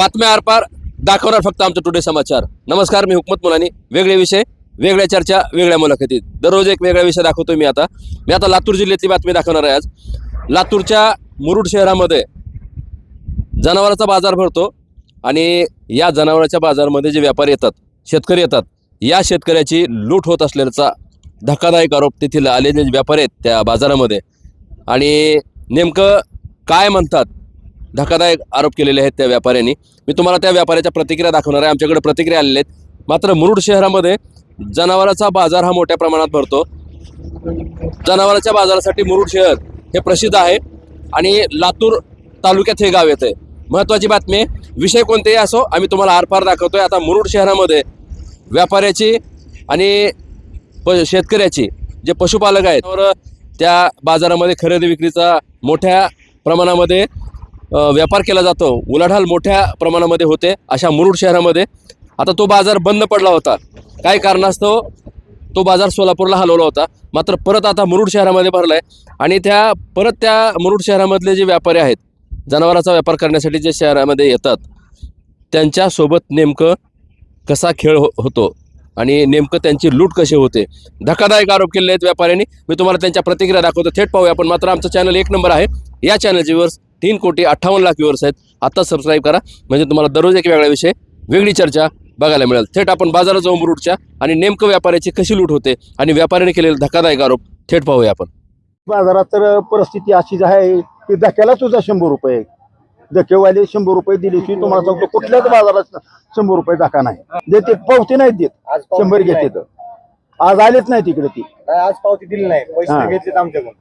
बातम्या आरपार दाखवणार फक्त आमचं टुडे समाचार. नमस्कार मी हुकमत मुलानी. वेगळे विषय वेगळ्या चर्चा वेगळ्या मुलाखतीत. दररोज एक वेगळा विषय दाखवतो मी आता. मी आता लातूर जिल्ह्यातली बातमी दाखवणार आहे आज. लातूरच्या मुरुड शहरामध्ये जनावराचा बाजार भरतो आणि या जनावराच्या बाजारामध्ये जे व्यापारी येतात शेतकरी येतात या शेतकऱ्याची लूट होत असल्याचा धक्कादायक आरोप तेथील आलेले जे व्यापारी आहेत त्या बाजारामध्ये. आणि नेमकं काय म्हणतात धक्कादायक आरोप केलेले आहेत त्या व्यापाऱ्यांनी. मी तुम्हाला त्या व्यापाऱ्याच्या प्रतिक्रिया दाखवणार आहे. आमच्याकडे प्रतिक्रिया आलेल्या आहेत. मात्र मुरुड शहरामध्ये जनावराचा बाजार हा मोठ्या प्रमाणात भरतो. जनावरांच्या बाजारासाठी मुरुड शहर हे प्रसिद्ध आहे. आणि लातूर तालुक्यात हे गाव येतं महत्त्वाची बातमी आहे. विषय कोणतेही असो आम्ही तुम्हाला आरपार दाखवतोय. आता मुरुड शहरामध्ये व्यापाऱ्याची आणि प शेतकऱ्याची जे पशुपालक आहेत तर त्या बाजारामध्ये खरेदी विक्रीचा मोठ्या प्रमाणामध्ये व्यापार केला जातो. उलाढाल मोठ्या प्रमाणामध्ये होते अशा मुरुड शहरामध्ये. आता तो बाजार बंद पडला होता. काय कारणास्तव तो बाजार सोलापूरला हलवला होता. मात्र परत आता मुरुड शहरामध्ये भरला आहे आणि त्या परत त्या मुरुड शहरामधले जे व्यापारी आहेत जनावरांचा व्यापार करण्यासाठी जे शहरामध्ये येतात त्यांच्यासोबत नेमकं कसा खेळ हो होतो आणि नेमकं त्यांची लूट कशी होते? धक्कादायक आरोप केले आहेत व्यापाऱ्यांनी. मी तुम्हाला त्यांच्या प्रतिक्रिया दाखवतो. थेट पाहूया आपण. मात्र आमचं चॅनल एक नंबर आहे. या चॅनलचे व्ह्यूअर्स तीन कोटी अठ्ठावन्न लाख व्ह्यूअर्स आहेत. आत्ताच सबस्क्राईब करा. म्हणजे तुम्हाला दररोज एक वेगळा विषय वेगळी चर्चा बघायला मिळेल. थेट आपण बाजारात जाऊन रूटच्या आणि नेमकं व्यापाऱ्याची कशी लूट होते आणि व्यापाऱ्याने केलेले धक्कादायक आरोप थेट पाहूया आपण. बाजारात तर परिस्थिती अशीच आहे की धक्याला तुझा शंभर रुपये. धक्केवाले शंभर रुपये दिले की तुम्हाला सांगतो कुठल्याच बाजारात शंभर रुपये धक्का नाही. देते पावती नाहीत देत. शंभर घेते तर आज आलेच नाही तिकडे ती. काय आज पावती दिली नाही. हा. पैसे घेतलेत आमच्याकडून.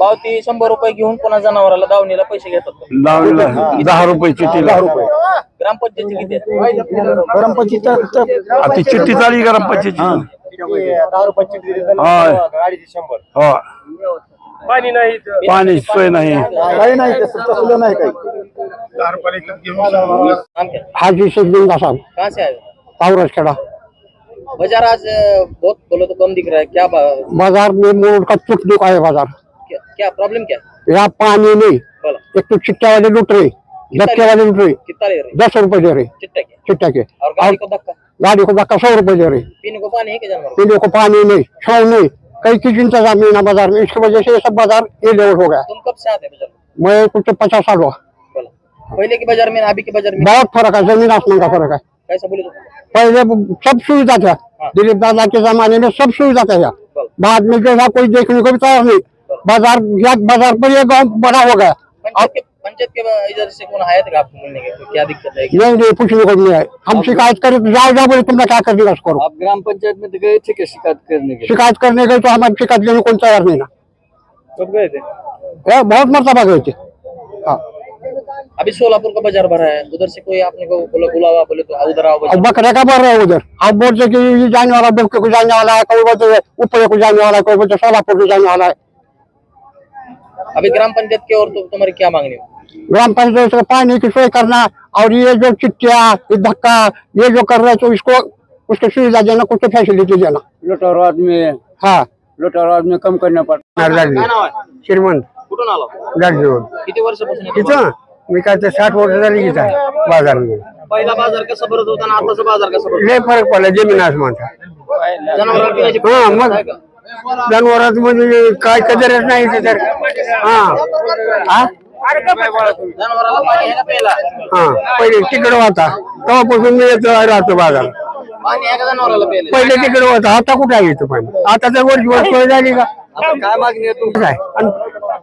पावती शंभर रुपये घेऊन पुन्हा जनावराला दावणीला पैसे घेतात. लावला दहा रुपये दहा चिठ्ठीला रुपये. ग्रामपंचायतीची किती आहे? परमपंची आता ती चिठ्ठी चाली करा पंचायतची ते दहा चिठ्ठी दिली तर हा. गाडीची शंभर. हो. पाणी सोय नाही. काही नाही तसलं नाही काही. नाम क्या हाजी शेखदीन दासाब कहाँ से आए पावरस खेड़ा. बाजार आज अ, बहुत बोलो तो कम दिख रहा है. क्या बा- बाजार में मोड़ का चुट दुका है बाजार. क्या, क्या प्रॉब्लम क्या? यहाँ पानी नहीं. एक तो चिट्टा वाले लुट रहे. धक्के वाले लुट रहे. कितना ले रहे दस रुपए दे रहे. चिट्टा के चिट्टा के और गाड़ी को धक्का? गाड़ी को धक्का सौ रुपए दे रहे. पीने को पानी है क्या पीने को पानी नहीं छाव नहीं. कहीं की इंतज़ाम नहीं ना बाज़ार? में इसकी वजह से ये सब बाज़ार ये लेवल हो गया. तुम कब से आते बाज़ार? मैं कुछ पचास साल हुआ. पहले के बाज़ार में अभी के बाज़ार में? बहुत फ़र्क है ज़मीन आसमान का फ़र्क है. कैसा बोले पहले सब सुविधा था. हाँ। दिलीप दादा के जमाने में सब सुविधा था बाद में जो है कोई देखने को भी तैयार नहीं. बाज़ार या बाज़ार पर ये गाँव बड़ा हो गया। पंचायत के इधर से कौन आया था आपको मिलने के तो क्या दिक्कत है? नहीं नहीं पूछने को नहीं है हम शिकायत करें तो जाओ जाओ बोले तुमने क्या कर दिया उसको? आप ग्राम पंचायत में तो गए थे क्या शिकायत करने के शिकायत करने गए तो हमारी शिकायत लेने को तैयार नहीं ना। कब गए थे? बहुत मरतबा गए थे। हाँ। अभी सोलापुर का बाज़ार भरा है। उधर से कोई आपने को बोला बुलावा बोले तो उधर आओ अब बकरे का बढ़ रहा है उधर। आप बोलते कि ये जाने वाला बेवके को जाने वाला है कोई बोलते ऊपर को जाने वाला है कोई बोलते सोलापुर को जाने वाला है। अभी ग्राम पंचायत की ओर तो तुम्हारी क्या मांगनी हो? ग्राम पंचायत से पानी की सोई करना और ये जो चिट्ठिया ये धक्का ये जो कर रहे हैं तो इसको उसको सुविधा देना कुछ फैसिलिटी देना। लुटारात में हाँ। लुटारात में कम करना पड़ता श्रीमंत। कुठून आलो? गाडीवर किती वर्षापासून येतो बाजार? तिथं मी काय ते साठ वर्ष झाली की काय बाजारमध्ये. पहिला बाजार कसा भरत होता आणि आताचा बाजार कसा भरतो लय फरक पडला जमीन आसमानचा. जनावरांना पिण्याची हा, मग. जनावरात म्हणजे काय कदरच नाही इथे तर हा. हा? हा. पहिले तिकडं होता. तेव्हापासून मी येतो राहतो बाजार पहिले तिकडं होता. आता कुठं आहे इथं पण? आता तर वर्ष वर्ष झाली का? काय मागणी तू? काय आणि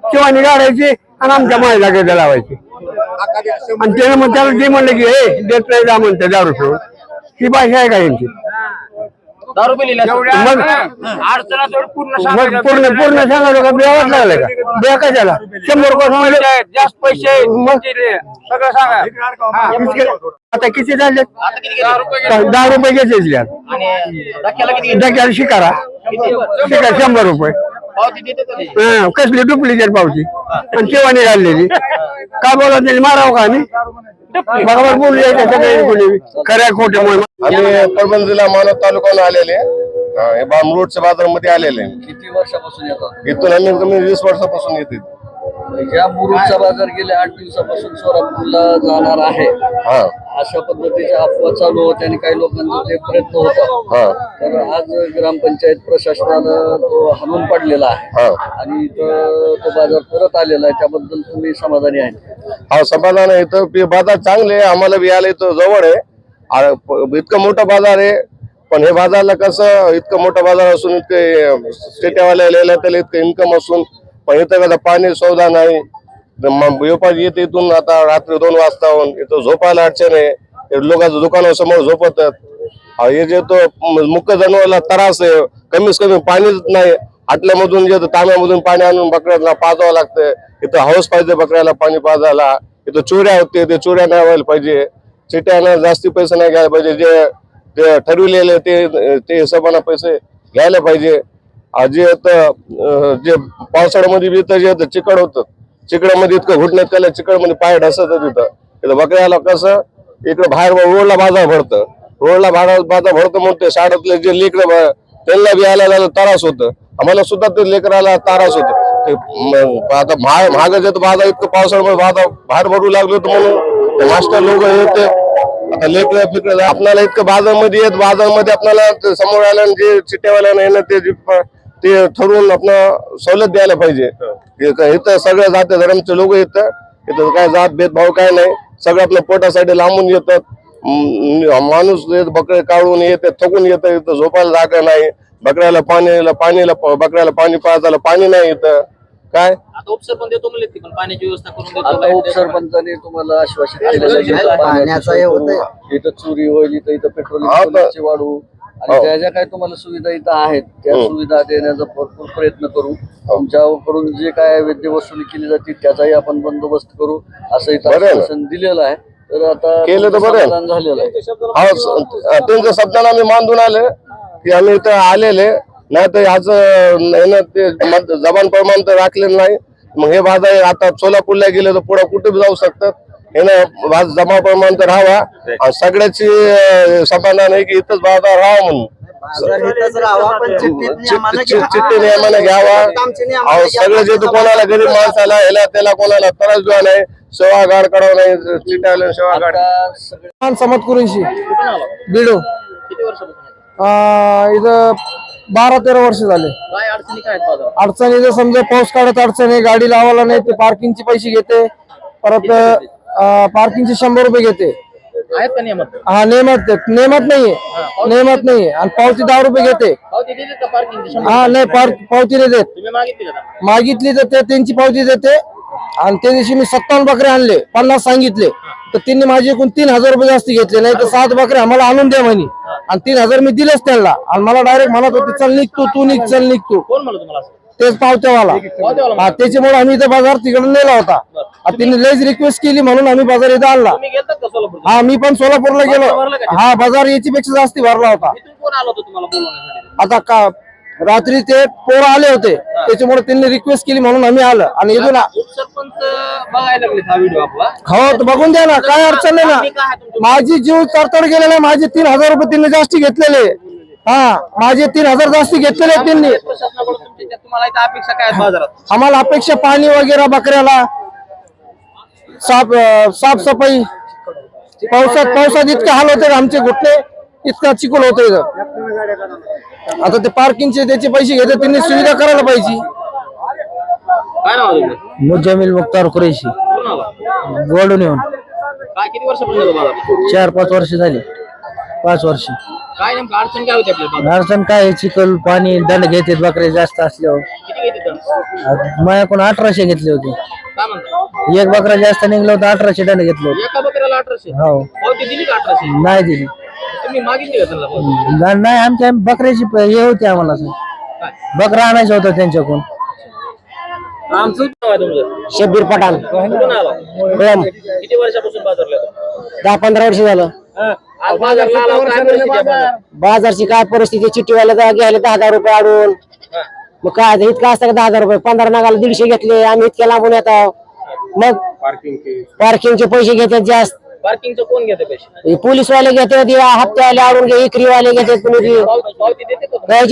शिवानी गाडायची आणि आमच्या महिला गेल्या लावायची. आणि त्यानं मग त्याला जे म्हणलं की हे देत नाही जा म्हणते दारू पिऊन. ही भाषा आहे का यांची? दारू पिलेली. मग पूर्ण पूर्ण सांगायला का बियावाच लागलं का? बिया कशाला? शंभर रुपये सांगायला जास्त पैसे मग सगळं सांगा. इतके- आता किती झाले? आता किती घेतले? दहा रुपये घेतले आणि धक्क्याला किती घेतले? डक्याला शिकारा. किती? शिकार शंभर रुपये? हा, कसली डुप्लिकेट पावती. आणि केव्हा निघालेली का बोला त्यांनी मारावं का आम्ही? बरोबर बोलू यायचं सगळे कोणी खऱ्या खोटे आम्ही परभणी जिल्हा मानव तालुक्याहून आलेले हे बामरोडच्या बाजारामध्ये आलेले किती वर्षापासून येतात इथून आम्ही कमी वीस वर्षापासून येते या मुरुडचा बाजार गेल्या आठ दिवसापासून सोलापूरला जाणार आहे. हा. अशा पद्धतीच्या अफवा चालू होत्या आणि काही लोकांचा ते प्रयत्न होता. हा. तर आज ग्रामपंचायत प्रशासनानं तो हाणून पडलेला आहे. हा. आणि तो तो बाजार परत आलेला आहे. त्याबद्दल तुम्ही समाधानी आहे? हा समाधान आहे. इथं ते बाजार चांगले आहे. आम्हाला बी यायला इथं जवळ आहे. आ- प- इतकं मोठं बाजार आहे. पण हे बाजारला कसं इतकं मोठं बाजार असून इतके लिहिलं त्याला इतकं इन्कम असून पण इथं कसं पाणी सौदा नाही. तर मग येते इथून आता रात्री दोन वाजता इथं झोपायला अडचण आहे. लोकांचं दुकानासमोर झोपतात. हे जे तो मुख्य जनावरला त्रास आहे कमीच कमी पाणीच नाही. आटल्यामधून जे तांब्यामधून पाणी आणून बकऱ्याला पाजावं लागतं इथं हौस पाहिजे बकऱ्याला पाणी पाजायला. इथं चोऱ्या होते ते चोऱ्या नाही व्हायला पाहिजे. चिट्याना जास्ती पैसे नाही घ्यायला पाहिजे. जे ते ठरविलेले ते ते हिशोबाने पैसे घ्यायला पाहिजे. जे आता, जे पावसाळ्यामध्ये बी तर जे चिकड होतं. चिकडामध्ये इतकं घुटण्यात त्याला चिकडमध्ये पाय ढसत तिथं. इथं बकऱ्याला कसं इकडे बाहेर रोडला बाजार भरतं. रोडला बाजार बाजार भरतं म्हणून ते शाळेतले जे लेकर त्यांना बी यायला त्रास होतं. आम्हाला सुद्धा ते लेकराला त्रास होतो. ते आता महाग महागाचे बाजार इतकं पावसाळ्यामध्ये बाजार बाहेर भरू लागलो होतं म्हणून मास्टर लोक येते आता लेकर फिकर आपल्याला इतकं बाजारमध्ये येत बाजारमध्ये आपल्याला समोर आल्या जे चिट्ट्यावाल्यानं येणं ते ते ठरवून आपलं सवलत द्यायला पाहिजे. इथं सगळ्या जाती धर्मचे लोक येतं इथं काय जात भेदभाव काय नाही. सगळं आपल्या पोटासाठी लांबून येतात. माणूस येत बकरे काढून येते थकून येतं इथं झोपायला जागा नाही. बकऱ्याला पाणीला पाणीला बकऱ्याला पाणी पाजायला पाणी नाही इथं. काय? आता पण. उपसरपंचाने तुम्हाला की पाण्याचं. इथं चोरी होईल इथं इथं पेट्रोल हो. आणि ज्या ज्या काही तुम्हाला सुविधा इथं आहेत त्या. सुविधा देण्याचा भरपूर प्रयत्न करू. तुमच्याकडून जे काय वैद्य वसुली केली जाते त्याचाही आपण बंदोबस्त करू असं इथं. आश्वासन दिलेलं आहे. तर आता केलं तर बरं झालेलं आहे. हा त्यांच्या शब्दाला आम्ही मानून आले की आम्ही इथं आलेले नाही तर ह्याच ते जबान प्रमाण तर राखलेलं नाही. मग हे बाजार आता सोलापूरला गेले तर पुढे कुठे जाऊ शकतात हे ना बाज- जमा प्रमाण तर राहावा. आणि सगळ्याची समाधान आहे की इथंच बाजार राहावा म्हणून. चिठ्ठी चिठ्ठी नियमाने घ्यावा. अहो, सगळं जे तू कोणाला गरीब माणसाला ह्याला त्याला कोणाला त्रास द्या नाही सेवा गाड करावं नाही चिट्ट्या सेवा गाड कुरेशी कुठून आला बिडो. किती वर्षापासून आहे? इथं बारा तेरा वर्ष झाले. काय अडचणी काय आहेत बाजारात? अडचण इथे समजा पाऊस काढत अडचण गाडी लावायला नाही ते पार्किंगचे पैसे घेते. परत पार्किंगचे शंभर रुपये घेते. आहेत का नियमात हा नेमत नेमत नाहीये. नेमत नाहीये. आणि पावती दहा रुपये घेते. पावती दिली का पार्किंग हा नाही पार पावती नाही देत तुम्ही मागितली का? मागितली तर ते त्यांची पावती देते. आणि त्या दिवशी मी सत्तावन्न बकरे आणले. पन्नास सांगितले. तर त्यांनी माझे एकूण तीन हजार रुपये जास्त घेतले. नाही तर सात बकरे आम्हाला आणून द्या म्हणे. आणि तीन हजार मी दिलेच त्यांना. आणि मला डायरेक्ट म्हणत होते चल निघतो तू निघ चल निघतो कोण म्हणलं तुम्हाला असं? तेच पावत्यावाला. हा त्याच्यामुळे आम्ही इथं बाजार तिकडे नेला होता. आणि त्यांनी लयच रिक्वेस्ट केली म्हणून आम्ही बाजार इथं आणला. हा मी पण सोलापूरला गेलो? हा बाजार याची पेक्षा जास्ती भरला होता. आता का रात्री ते पोरं आले होते. त्याच्यामुळे त्यांनी रिक्वेस्ट केली म्हणून आम्ही आलं. आणि इथून हा बघून द्या ना काय अडचण नाही ना? माझी जीव तरतड गेलेला आहे. माझे तीन हजार रुपये त्यांनी जास्ती घेतलेले. हा माझे तीन हजार जास्ती घेतलेले आहेत त्यांनी. प्रशासनाकडून तुम्हाला इथं अपेक्षा काय आहेत बाजारात? आम्हाला अपेक्षा पाणी वगैरे बकऱ्याला साफ अं, साफसफाई. पावसात पावसात इतके हाल होते आमचे घुटणे इतका चिखल होतो इथं. आता ते पार्किंगचे त्याचे पैसे घेते त्यांनी सुविधा करायला पाहिजे. काय नाव आहे तुमचं? मुजमिल मुख्तार कुरेशी. गोल्डून येऊन. काय किती वर्षापासून येतो बाजारात चार पाच वर्ष झाली. पाच वर्ष. काय नेमकं अडचण काय होती अडचण काय आहे? चिखल पाणी दंड घेतात बकरे जास्त असल्यावर किती घेते दंड? माझ्याकडून अठराशे घेतले होते. काय म्हणता? एक बकरा जास्त निघलं होतं अठराशे दंड घेतले होते. एका बकऱ्याला अठराशे? हो. पावती दिली का अठराशे? नाही दिली. तुम्ही मागितली का त्यांना पावती? दंड नाही आमच्या बकऱ्याची प- हे होते आम्हाला. असं. काय? बकरा आणायचं होतं त्यांच्याकडून. आमचं नाव आहे तुमचं? शब्बीर पठाण. कुठून आला? किती वर्षापासून बाजारला येतो? दहा पंधरा वर्ष झालं. बाजारची काय परिस्थिती? चिठ्ठीवाला जा- घ्यायला दहा हजार रुपये आडून. हा. मग काय आता इतकं असतं का दहा हजार रुपये? पंधरा नागाला दीडशे घेतले आम्ही इतक्या लांबून येतो. मग पार्किंगचे पैसे घेतात जास्त. पार्किंगचं कोण घेते पैसे? हे पोलीसवाले घेतात हे हप्त्यावाले आडून घे इकरीवाले घेतात कुणी. पाव-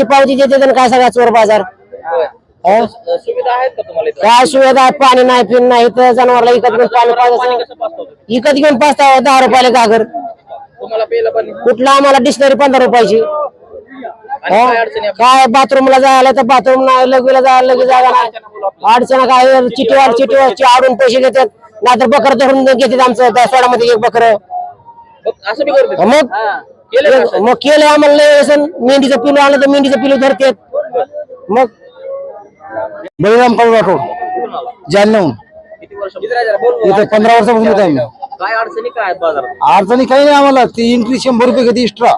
पावती देते काय सगळा चोर बाजार. हा? आहेत काय सुविधा? आहे? पाणी नाही पिण नाही तर जनावरला इकत घेऊन पाणी? इकत घेऊन पाचता दहा रुपयाला घागर. तुम्हाला प्यायला पाणी कुठला? आम्हाला डिक्शनरी पंधरा रुपयाची. आणि काय अडचणी आपल्या? काय बाथरूमला जायला तर बाथरूम नाही लगेला जायला लगेच नाही. अडचण काय? चिटीवर चिटीवर आडून पैसे घेतात. नाहीतर बकर धरून घेतात आमचं त्या सोडामध्ये एक बकर. मग असं बी करते मग? केलं का असं? मग केलं आम्हाला लय व्यसन. मेंढीचं पिलू आलं तर मेंढीचं पिलू धरतात. मग? बळीराम काळू राठोड आला? जालन्याहून इथे पंधरा वर्षापासून येत आहे मी. काय अडचणी काय आहेत बाजारात? अडचणी काही नाही आम्हाला. ती एंट्री शंभर रुपये घेते एक्स्ट्रा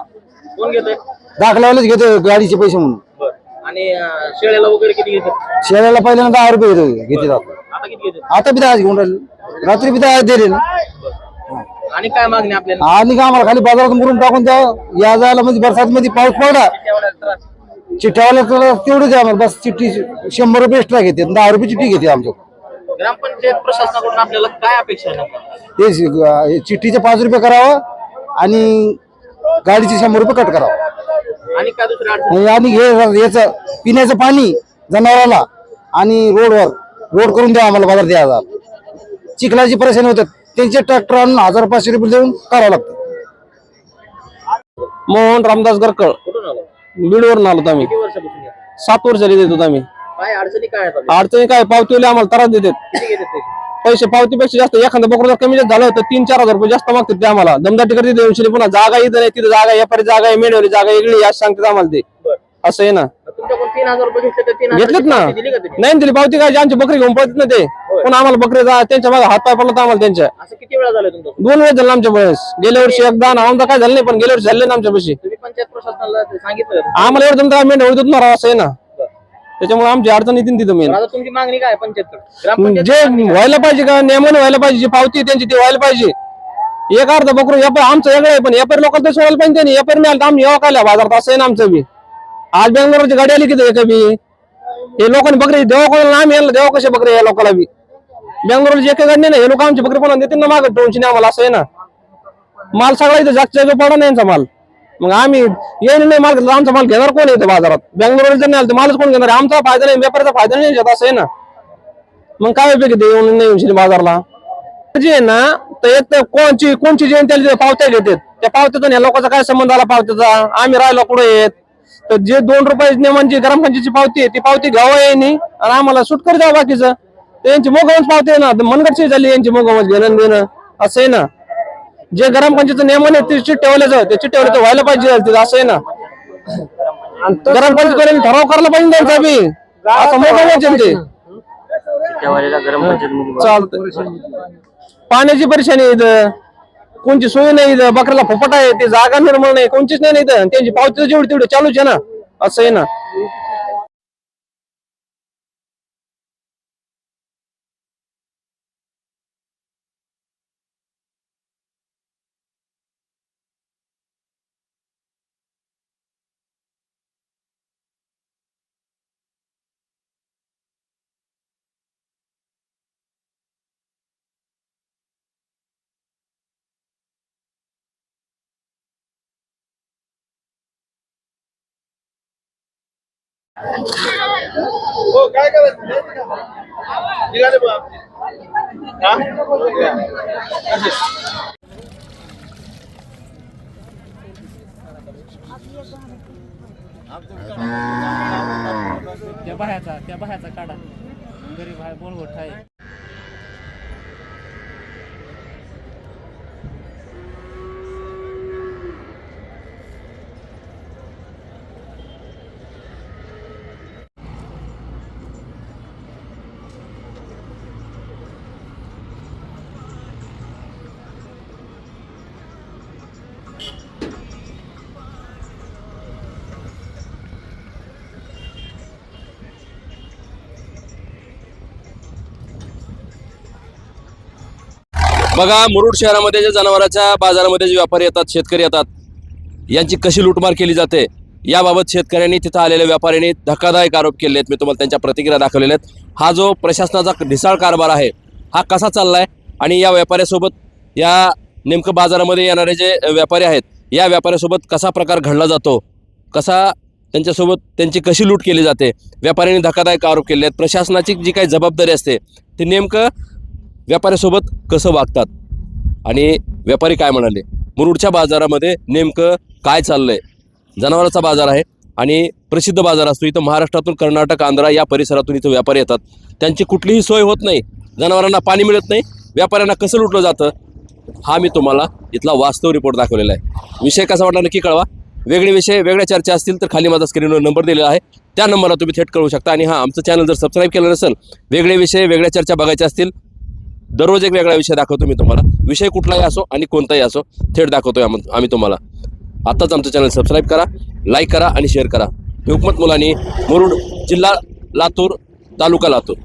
कोण घेतोय? दाखल्यावालेच घेते गाडीचे पैसे म्हणून. बरं. आणि अं, शेळ्याला वगैरे किती घेतात? शेळ्याला पहिल्यांदा दहा रुपये घेते घेते आता. आता किती घेतात? आता बी दहा घेऊन राहिले. रात्री बी दहा दिले ना. आणि काय मागणी आपल्याला? आणि का आम्हाला खाली बाजारात मुरून टाकून द्या. या जायला म्हणजे बरसात मध्ये पाऊस पडला. त्रास. चिठ्ठ्यावाला तर तेवढं द्या आम्हाला. बस चिठ्ठी शंभर रुपये एक्स्ट्रा घेते. दहा रुपये चिठ्ठी घेते आमच्या ग्रामपंचायत प्रशासनाकडून आपल्याला काय अपेक्षा आहे? ते हे चिठ्ठीचे पाच रुपये करावं आणि गाडीचे शंभर रुपये कट करावं. आणि काय दुसरी अडचण? आणि हे याचं पिण्याचं पाणी जनावराला आणि रोडवर रोड करून द्या आम्हाला बाजार द्यायचा चिखलाची परेशानी होतात. त्यांचे ट्रॅक्टर आणून हजार पाचशे रुपये देऊन करावं लागतं. मोहन रामदास गरकळ कुठून आलो? बीडवरून आलो आम्ही. किती वर्षापासून या? सात वर्ष देतो आम्ही. काय अडचणी काय आहेत आपल्या? अडचणी काय? पावतीले आम्हाला त्रास देतात. किती घेतात ते पैसे पावतीपेक्षा जास्त. एखादा बकरू जर कमी जास्त झालं तर तीन चार हजार रुपये जास्त मागतात ते आम्हाला. दमदाटी करते दोनशे पुन्हा जागा इथं नाही तिथं जागा व्यापारी जागा आहे मेंढवली जागा वेगळी असं सांगतात आम्हाला ते. बरं. असं आहे ना? तुमच्याकडून तीन हजार रुपये घेतले तर तीन घेतलेत ना? हजाराची दिली का तुम्ही नाही दिली. पावती काय? आमची बकरी घेऊन पळतात ना ते. पण आम्हाला बकरी जा त्यांच्या मागे हात पाय पडला आम्हाला त्यांच्या. असं किती वेळा झालं दोन वेळेस झालं आमच्या वेळेस गेल्या वर्षी एकदा ना आमचा काय झालं नाही पण गेल्या वर्षी झाले ना आमच्या पैसे तुम्ही पंचायत प्रशासनाला ते सांगितलं का? आम्हाला एवढं जमतं मेंढ होत असं आहे ना? त्याच्यामुळे आमची अडचण येते ना तिथं मेन पण आता तुमची मागणी काय पंचायत जे व्हायला पाहिजे का? नियमाने व्हायला पाहिजे जी पावती त्यांची ती व्हायला पाहिजे. एक अर्ध बकरू व्यापार आमचं वेगळं आहे पण व्यापारी लोकांना ते सोडायला पाहिजे त्यांनी व्यापारी मिळालं तर आम्ही यावं काय बाजारात असं आहे ना आमचं बी. आज बेंगलोरची गाडी आली किती एका बी. हे लोकांनी बकरी देवा कोणाला आम्ही यांना देवा कसे बकरी या लोकांना बी. बेंगलोरची एका गाडी नाही ना हे लोक आमची बकरी कोणाला देतील ना मागं टोनची नाही आम्हाला असं आहे ना. माल सगळा इथं जागच्या जागी पडा नाही यांचा माल. मग आम्ही येईल नाही माल आमचा माल घेणार कोण येतो बाजारात? बँगलोर जर नाही आलं तर मालच कोण घेणार आमचा फायदा नाही व्यापाराचा फायदा नाही येत असं आहे ना. मग काय उपयोग ते येऊन नाही येऊन बाजारला? जे आहे ना तर एक तर कोणची कोणची जयंती त्याला पावत्या घेतात. त्या पावत्यातून या लोकांचा काय संबंध आला पावत्याचा? आम्ही राहिलो पुढे येत तर जे दोन रुपये म्हणजे ग्रामपंचायतीची पावती आहे ती पावती घ्यावं येईनी आणि आम्हाला सुट कर द्यावं बाकीचं. यांची मोगवंच पावती आहे ना मनगटशी झाली यांची मोगवंच घेणं देणं. असं आहे ना. जे ग्रामपंचायतीचं नियमन आहे ते चिठ्ठेवाल्याचं ते चिठ्ठेवाल्याचं व्हायला पाहिजे तिथं असं आहे ना. ग्रामपंचायत ठराव करायला पाहिजे त्यांचा बी. असं आहे ते. चालतंय. पाण्याची परेशानी आहे इथं. कोणची सोय नाही इथं. बकऱ्याला फुफट आहे ते जागा निर्मळ नाही कोणचीच नाही इथं. त्यांची पावती जेवढी तेवढी चालूच आहे ना. असं आहे ना. हो काय करा त्या बाहेरचा त्या बाहेरचा काढा. गरीब आहे बोलगोठ आहे. बघा मुरुड शहरामध्ये जे जनावरांच्या बाजारामध्ये जे व्यापारी येतात शेतकरी येतात यांची कशी लूटमार केली जाते याबाबत शेतकऱ्यांनी तिथं आलेल्या व्यापाऱ्यांनी धक्कादायक आरोप केले आहेत मी तुम्हाला त्यांच्या प्रतिक्रिया दाखवलेल्या आहेत. हा जो प्रशासनाचा ढिसाळ कारभार आहे हा कसा चाललाय? आणि या व्यापाऱ्यासोबत या नेमकं बाजारामध्ये येणारे जे व्यापारी आहेत या व्यापाऱ्यासोबत कसा प्रकार घडला जातो? कसा त्यांच्यासोबत त्यांची कशी लूट केली जाते? व्यापाऱ्यांनी धक्कादायक आरोप केले आहेत प्रशासनाची जी काही जबाबदारी असते ती नेमकं व्यापाऱ्यासोबत कसं वागतात? आणि व्यापारी काय म्हणाले? मुरुडच्या बाजारामध्ये नेमकं काय चाललं आहे जनावरांचा बाजार आहे आणि प्रसिद्ध बाजार असतो. इथं महाराष्ट्रातून कर्नाटक आंध्रा या परिसरातून इथं व्यापारी येतात. त्यांची कुठलीही सोय होत नाही. जनावरांना पाणी मिळत नाही. व्यापाऱ्यांना कसं लुटलं जातं? हा मी तुम्हाला इथला वास्तव रिपोर्ट दाखवलेला आहे. विषय कसा वाटला नक्की कळवा. वेगळे विषय वेगळ्या चर्चा असतील तर खाली माझा स्क्रीनवर नंबर दिलेला आहे. त्या नंबरला तुम्ही थेट कळू शकता. आणि हां आमचं चॅनल जर सबस्क्राईब केलं नसेल वेगळे विषय वेगळ्या चर्चा बघायच्या असतील दररोज एक वेगळा विषय दाखवतो मी तुम्हाला. विषय कुठलाही असो आणि कोणताही असो थेट दाखवतोय आम्ही तुम्हाला. आत्ताच आमचं चॅनल सबस्क्राईब करा लाईक करा आणि शेअर करा. हुकमत मुलांनी मुरुड जिल्हा लातूर तालुका लातूर.